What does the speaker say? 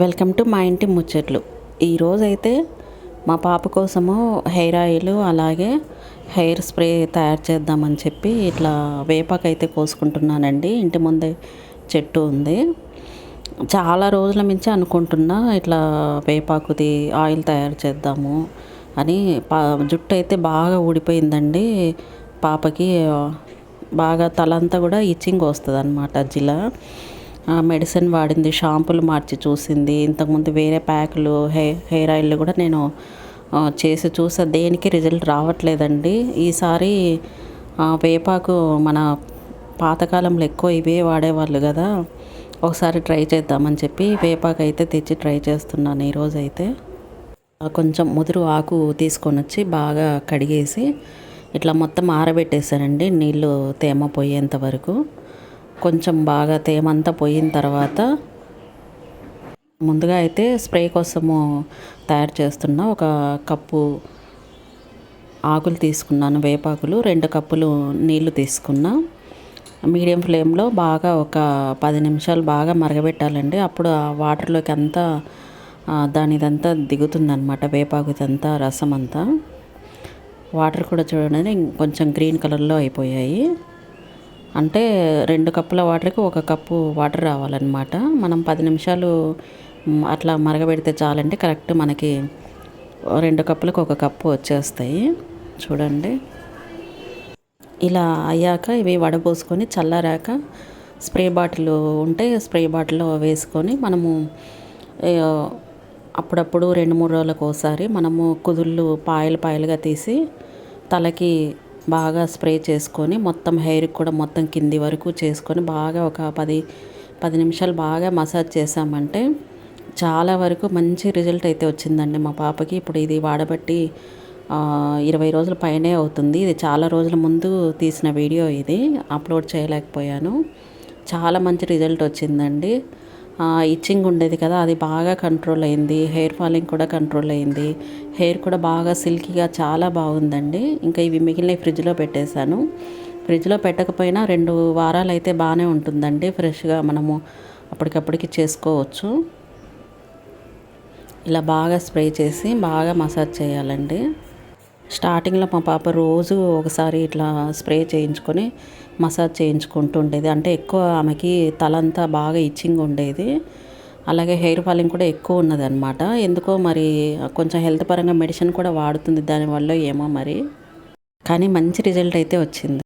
Welcome to మా ఇంటి ముచ్చట్లు. ఈరోజైతే మా పాప కోసము హెయిర్ ఆయిల్ అలాగే హెయిర్ స్ప్రే తయారు చేద్దామని చెప్పి ఇట్లా వేపాకైతే కోసుకుంటున్నానండి. ఇంటి ముందే చెట్టు ఉంది. చాలా రోజుల నుంచి అనుకుంటున్నా ఇట్లా వేపాకుది ఆయిల్ తయారు చేద్దాము అని. పా జుట్టు అయితే బాగా ఊడిపోయిందండి. పాపకి బాగా తలంతా కూడా ఇచ్చింగ్ వస్తుంది అనమాట జిలా. మెడిసిన్ వాడింది షాంపూలు మార్చి చూసింది. ఇంతకుముందు వేరే ప్యాకులు హెయిర్ హెయిర్ ఆయిల్ కూడా నేను చేసి చూసా. దేనికి రిజల్ట్ రావట్లేదండి. ఈసారి వేపాకు మన పాతకాలంలో ఎక్కువ ఇవే వాడేవాళ్ళు కదా. ఒకసారి ట్రై చేద్దామని చెప్పి వేపాకు అయితే తెచ్చి ట్రై చేస్తున్నాను ఈరోజు అయితే. కొంచెం ముదురు ఆకు తీసుకొని వచ్చి బాగా కడిగేసి ఇట్లా మొత్తం ఆరబెట్టేశానండి. నీళ్ళు తేమ పోయేంత వరకు. కొంచెం బాగా తేమంతా పోయిన తర్వాత ముందుగా అయితే స్ప్రే కోసము తయారు చేస్తున్న ఒక కప్పు ఆకులు తీసుకున్నాను వేపాకులు. రెండు కప్పులు నీళ్ళు తీసుకున్నా. మీడియం ఫ్లేమ్లో బాగా ఒక పది నిమిషాలు బాగా మరగబెట్టాలండి. అప్పుడు ఆ వాటర్లోకి అంతా దానిదంతా దిగుతుందనమాట వేపాకుదంతా రసం అంతా వాటర్ కూడా చూడండి కొంచెం గ్రీన్ కలర్లో అయిపోయాయి. అంటే రెండు కప్పుల వాటర్కి ఒక కప్పు వాటర్ రావాలన్నమాట. మనం పది నిమిషాలు అట్లా మరగబెడితే చాలంటే కరెక్ట్ మనకి రెండు కప్పులకు ఒక కప్పు వచ్చేస్తాయి. చూడండి. ఇలా అయ్యాక ఇవి వడపోసుకొని చల్లారాక స్ప్రే బాటిల్ ఉంటే స్ప్రే బాటిల్లో వేసుకొని మనము అప్పుడప్పుడు రెండు మూడు రోజులకు ఒకసారి మనము కుదుళ్ళు పాయలు పాయలుగా తీసి తలకి బాగా స్ప్రే చేసుకొని మొత్తం హెయిర్కి కూడా మొత్తం కింది వరకు చేసుకొని బాగా ఒక పది పది నిమిషాలు బాగా మసాజ్ చేసామంటే చాలా వరకు మంచి రిజల్ట్ అయితే వచ్చిందండి మా పాపకి. ఇప్పుడు ఇది వాడబట్టి ఇరవై రోజుల పైనే అవుతుంది. ఇది చాలా రోజుల ముందు తీసిన వీడియో ఇది. అప్లోడ్ చేయలేకపోయాను. చాలా మంచి రిజల్ట్ వచ్చిందండి. ఇచ్చింగ్ ఉండేది కదా అది బాగా కంట్రోల్ అయింది. హెయిర్ ఫాలింగ్ కూడా కంట్రోల్ అయింది. హెయిర్ కూడా బాగా సిల్కీగా చాలా బాగుందండి. ఇంకా ఇవి మిగిలిన ఫ్రిడ్జ్లో పెట్టేశాను. ఫ్రిడ్జ్లో పెట్టకపోయినా రెండు వారాలు అయితే బాగానే ఉంటుందండి ఫ్రెష్గా మనము అప్పటికప్పటికి చేసుకోవచ్చు. ఇలా బాగా స్ప్రే చేసి బాగా మసాజ్ చేయాలండి. స్టార్టింగ్లో మా పాప రోజు ఒకసారి ఇట్లా స్ప్రే చేయించుకొని మసాజ్ చేయించుకుంటూ ఉండేది అంటే ఎక్కువ ఆమెకి తలంతా బాగా ఇచ్చింగ్ ఉండేది. అలాగే హెయిర్ ఫాలింగ్ కూడా ఎక్కువ ఉన్నది అనమాట ఎందుకో మరి కొంచెం హెల్త్ పరంగా మెడిసిన్ కూడా వాడుతుంది దానివల్ల ఏమో మరి. కానీ మంచి రిజల్ట్ అయితే వచ్చింది.